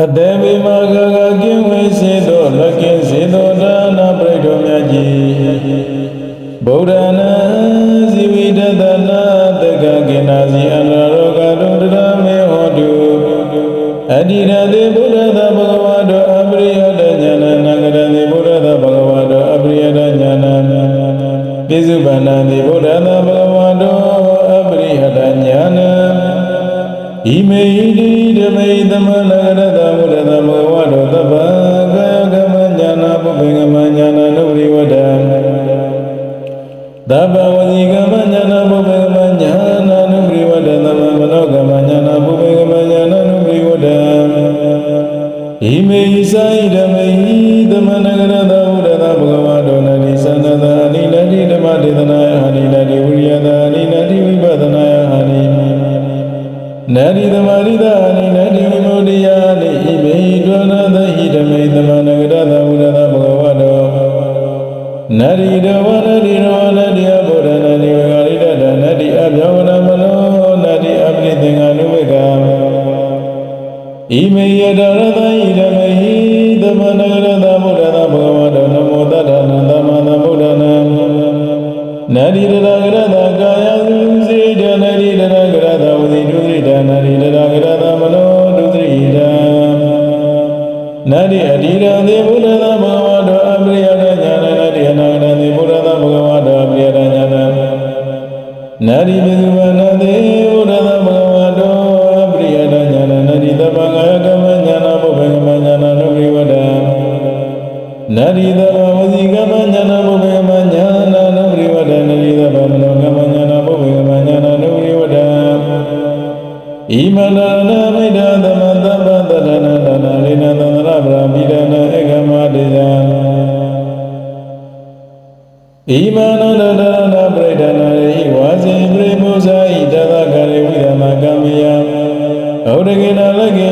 အတေဝိမာဂဂကင်းဝေစေသောလကင်းစေသောဒါနာပရိတော်မြတ်ကြီးဗုဒ္ဓနာ သဗ္ဗဝဇိကမညာနာပုပ္ပေကမညာနာနုရိဝတ္တသမမနောကမညာနာပုပ္ပေကမညာနာနုရိဝတ္တဣမေဟိစာဣဓမေဟိသမနဂရတမုရတဘဂဝါတောနတိသန္နတာအနိလတိဓမ္မဒေသနာယဟာနိလတိဝိရိယတာအနိလတိဝိပဿနာယဟာနိနာရီသမရိဒာနိနတိ မေယတရသဟိတမေဟိသမနဂရ ဣမနာနာမိဒ္ဒသမသဗ္ဗတတနာတနာလိနသန္တရဗရာမိဒနာဧကမတေယဣမနာနတနာပရိဒနာရိဝါစီပရိမုဇာဣတသကရေဝိဒနာကမေယဩဒကေနလကေ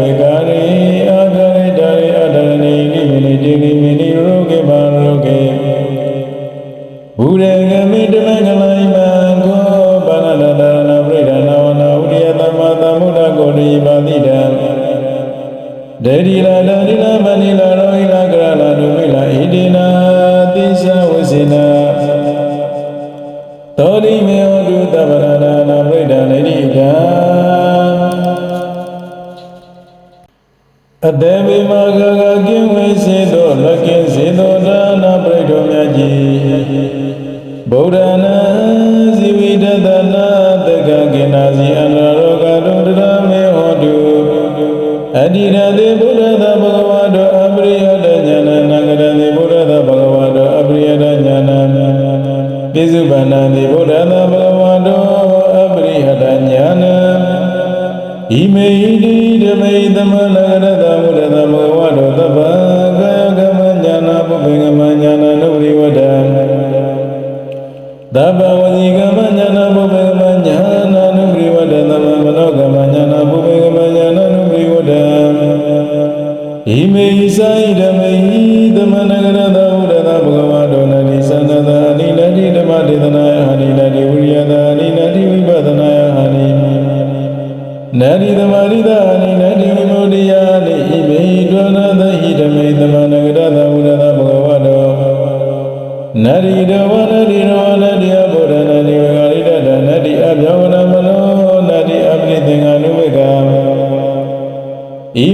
မေ ဗုဒ္ဓနာဇီဝိတတနာတက္ကကိနာစီအနာရောဂတုတရမေဟောတုအတ္တိရသေဘုရားသဘဂဝါတောအပရိယတညာနာနဂရသေဘုရားသဘဂဝါတောအပရိယတညာနာပိစုပန္နသေဘုရားသဘဂဝါတောအပရိယတညာနာဣမေဟိတိဓမေသမနဂရတမု သဗ္ဗဝဇိကမညာနာပုပ္ပေကမညာနာနုရိဝတ္တသမမနောကမညာနာပုပ္ပေကမညာနာနုရိဝတ္တဣမေဟိစာဣဓမေဟိသမနဂရတဝုဒသဘဂဝါတောနတိသန္နတာအနိလတိဓမ္မဒေသနာယဟာနိလတိဝိရိယတာအနိလတိဝိပဿနာယဟာနိနာရီသမရိဒာနိနာတိဝိမုဒ္ဒယာနိဣမေဒဝနသဟိတမေသမနဂရသဝုဒသဘဂဝတောနာရီဒဝနတိရ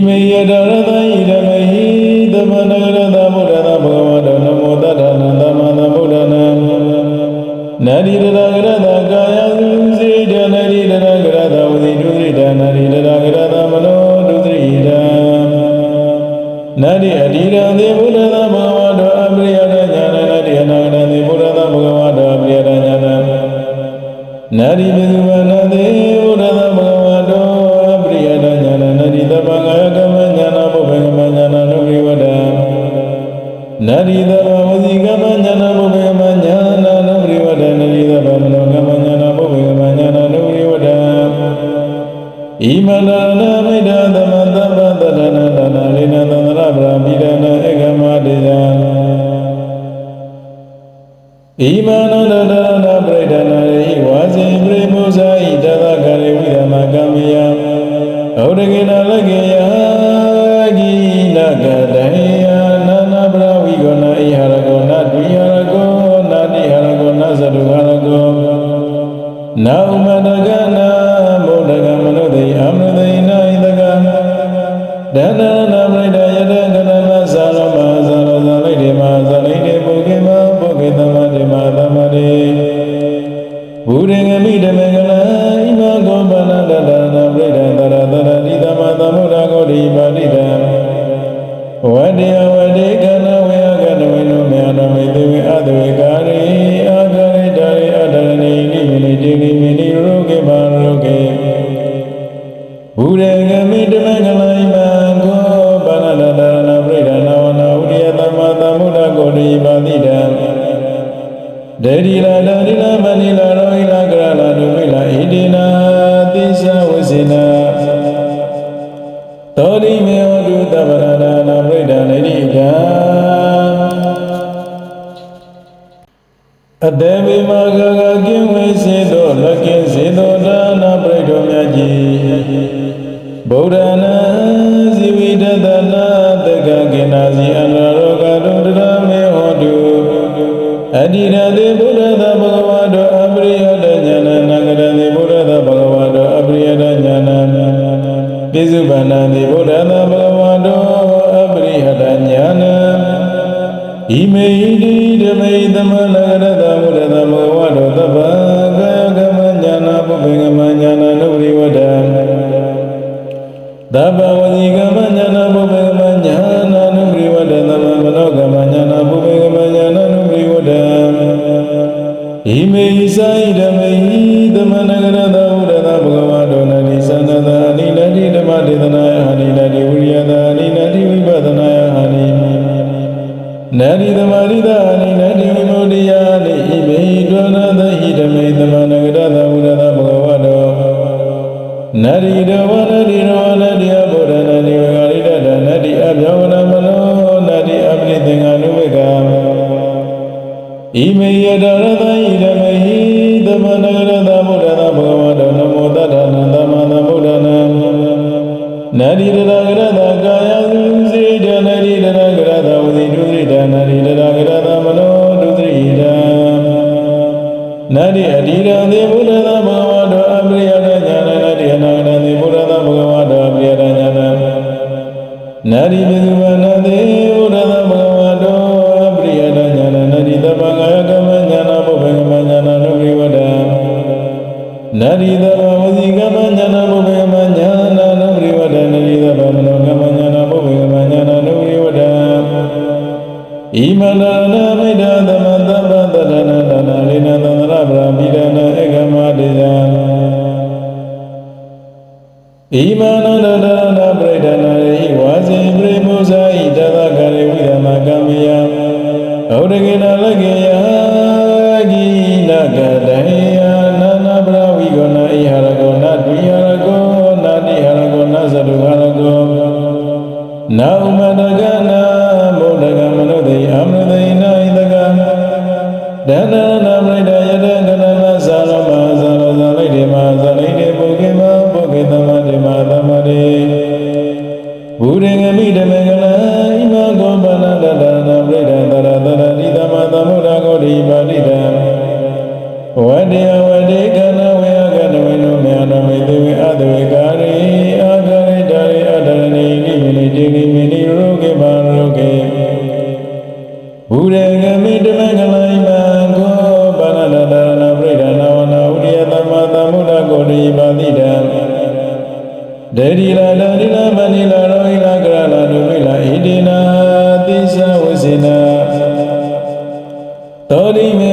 မေယတရသဟိတမေဟိသမနဂရသဗုဒ္ဓသဘဂဝတောနမောတတ္ထနသမသဗုဒ္ဓနာနာရီတရဂရသကာယ ဣမနန္ဒနာနာပရိဒနာရိဝါစီပရိမုဇာဣတသကရိဝိသမကမ္မယဩဒကေနလကေယဂိနကတယနာနာပရဝိကောနာဣဟရကောနာဒွိဟရကောနာတိဟရကောနာသတုဟရကောနာဥမ ဘူရေငမိဓမ္မကလဣမကောပနတတနာပိဒံတရတရတိသမသမုဒ္ဒကိုရိပါတိတံဝတ္တယဝတ္တိကနဝေယကတဝိနုမေအနမေတိဝေအတဝေကာရိအာဂရိတရိအတရဏိနိမိတိနိမိတိရုကေပါရုကေဘူရေငမိ လေတိတံအတေဝိမာဂဂကင်းဝေစေသောလကင်းစေသောဒါနာပရိတော်မြတ်ကြီးဗုဒ္ဓနာဇီဝိတတနာတက္ကကိနာစီအန္တရောဂတုတရမေဟောတုအတ္တိရတေဘု နာရီသမရိဒာနိနတိဝိမုဒိယာနိဣမေဒွနသဟိတမေသမဏဂရသဝုရသဘဂဝတောနာရီဒဝနတိရောနတိအဘုဒနာနိဝဂရိတတနာတိအဗျောဝနမနောနာတိအပရိသင်္ဃာနုဝေကဣမေယတရသယ നരി അരീരാധി പുരത ഭഗവാൻ അമ്രിയട ഞാൻ നരി അനാഗരാധി പുരത ഭഗവാൻ അമ്രിയട ഞാൻ നരി വിധുവനദേ പുരത ഭഗവാൻ അമ്രിയട ഞാൻ നരി ဝတယဝတိကနဝေယကနဝေနုမေနမေတိဝေအတဝေကာရိအာကရိတာရိအတရဏိနိမိနိတိနိမိနိရုကေပါရုကေဘူရေကမိတမကလိုင်းမံကိုပါဏတတရဏပရိဒနာဝနာဥရိယသမ္မာသမ္ဗုဒ္ဓကိုရိပါတိတံဒေဒီလာဒဒီလာမဏိလာရောဟိလာကရလာဒုမိလာဣတိနာသစ္စဝစီနာသောတိမေ